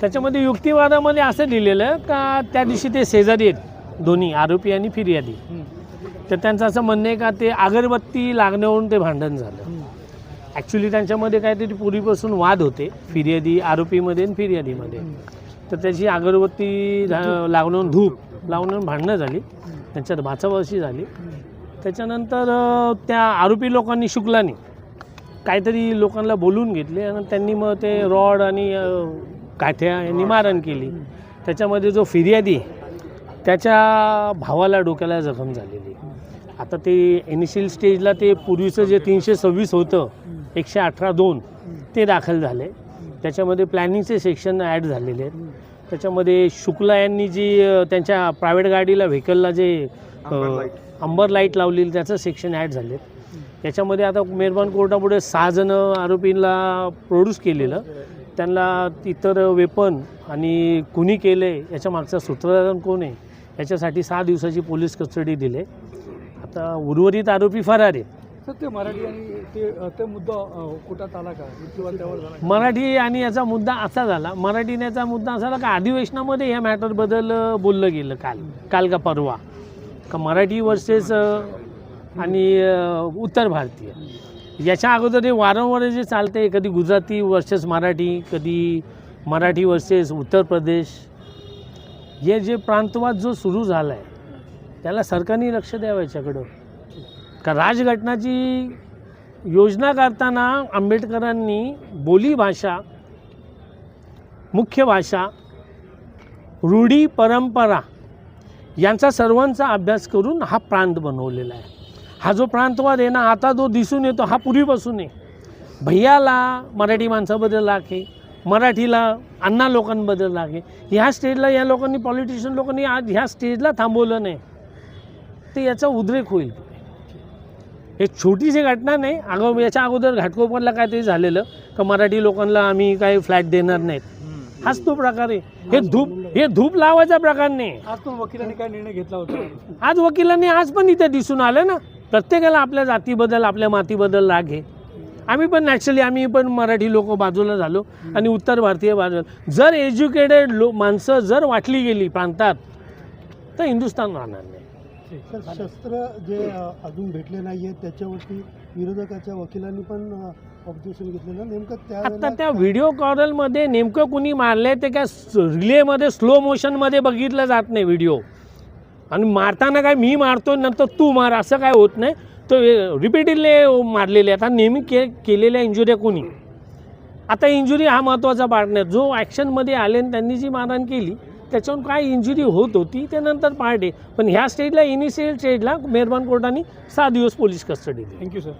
त्याच्यामध्ये युक्तिवादामध्ये असं लिहिलेलं का त्या दिवशी ते शेजारी आहेत दोन्ही आरोपी आणि फिर्यादी. तर त्यांचं असं म्हणणं आहे का ते अगरबत्ती लागण्यावरून ते भांडण झालं. ॲक्च्युली त्यांच्यामध्ये काहीतरी पूर्वीपासून वाद होते फिर्यादी आरोपीमध्ये आणि फिर्यादीमध्ये. तर त्याची अगरबत्ती लावून धूप लावून भांडणं झाली. त्यांच्यात भाचाभाची झाली. त्याच्यानंतर त्या आरोपी लोकांनी शुक्लानी काहीतरी लोकांना बोलून घेतले आणि त्यांनी मग ते रॉड आणि काठ्या यांनी मारण केली. त्याच्यामध्ये जो फिर्यादी त्याच्या भावाला डोक्याला जखम झालेली. आता ते इनिशियल स्टेजला ते पूर्वीचं जे तीनशे सव्वीस होतं एकशे अठरा दोन ते दाखल झाले. त्याच्यामध्ये प्लॅनिंगचे सेक्शन ॲड झालेले आहेत. त्याच्यामध्ये शुक्ला यांनी जी त्यांच्या प्रायव्हेट गाडीला व्हेकलला जे अंबर लाइट लावलेली त्याचं सेक्शन ॲड झाले त्याच्यामध्ये आता मेहरबान कोर्टापुढे सहा जणं आरोपींना प्रोड्यूस केलेलं. त्यांना इतर वेपन आणि कुणी केले याच्या मागचा सूत्रधारण कोण आहे याच्यासाठी सहा दिवसाची पोलीस कस्टडी दिले. आता उर्वरित आरोपी फरार आहे. ते मराठी आणि ते ते मुद्दा अ, कोर्टात आला का? किंवा त्यावर झाला का? मराठी आणि याचा मुद्दा असा झाला मराठीने याचा मुद्दा असा झाला का अधिवेशनामध्ये या मॅटरबद्दल बोललं गेलं काल काल का परवा. का मराठी वर्सेस आणि उत्तर भारतीय. याच्या अगोदर हे वारंवार जे चालते कधी गुजराती वर्सेस मराठी कधी मराठी वर्सेस उत्तर प्रदेश हे जे प्रांतवाद जो सुरू झाला आहे त्याला सरकारने लक्ष द्यावं याच्याकडं. का राजघटनाची योजना करताना आंबेडकरांनी बोली भाषा मुख्य भाषा रूढी परंपरा यांचा सर्वांचा अभ्यास करून हा प्रांत बनवलेला आहे. हा जो प्रांतवाद आहे ना आता जो दिसून येतो हा पूर्वीपासून आहे. भैयाला मराठी माणसाबद्दल लाख आहे मराठीला अण्णा लोकांबद्दल लाख आहे ह्या स्टेजला या लोकांनी पॉलिटिशियन लोकांनी आज ह्या स्टेजला थांबवलं नाही. ते याचा उद्रेक होईल. हे छोटीशी घटना नाही अगो याच्या अगोदर घाटकोपरला काहीतरी झालेलं का मराठी लोकांना आम्ही काही फ्लॅट देणार नाहीत. हाच तो प्रकार आहे. हे धूप हे धूप लावायचा प्रकार नाही. आज पण वकिलांनी काय निर्णय घेतला होता? आज वकिलांनी आज पण इथे दिसून आलं ना. प्रत्येकाला आपल्या जातीबद्दल आपल्या मातीबद्दल राग आहे. आम्ही पण नॅचरली आम्ही पण मराठी लोक बाजूला झालो आणि उत्तर भारतीय बाजूला. जर एज्युकेटेड लो माणसं जर वाटली गेली प्रांतात तर हिंदुस्थान राहणार नाही. तर शस्त्र जे अजून भेटले नाही आहेत त्याच्यावरती विरोधकाच्या वकिलांनी पण ऑब्जेक्शन घेतलेलं. नेमकं आता त्यावेळेला त्या व्हिडिओ कॉलमध्ये नेमकं कुणी मारले ते काय रिलेमध्ये स्लो मोशनमध्ये बघितलं जात नाही व्हिडिओ आणि मारताना काय मी मारतो नंतर तू मार असं काय होत नाही. तो रिपीटेडली मारलेले आता नेहमी के केलेल्या इंजुऱ्या कोणी? आता इंजुरी हा महत्त्वाचा पार्ट नाही. जो ॲक्शनमध्ये आले आणि त्यांनी जी मारहाण केली त्याच्यावरून काय इंजुरी होत होती ते नंतर पार्ट आहे. पण ह्या स्टेजला इनिशियल स्टेजला मेहरबान कोर्टाने सहा दिवस पोलीस कस्टडी दिली. Thank you sir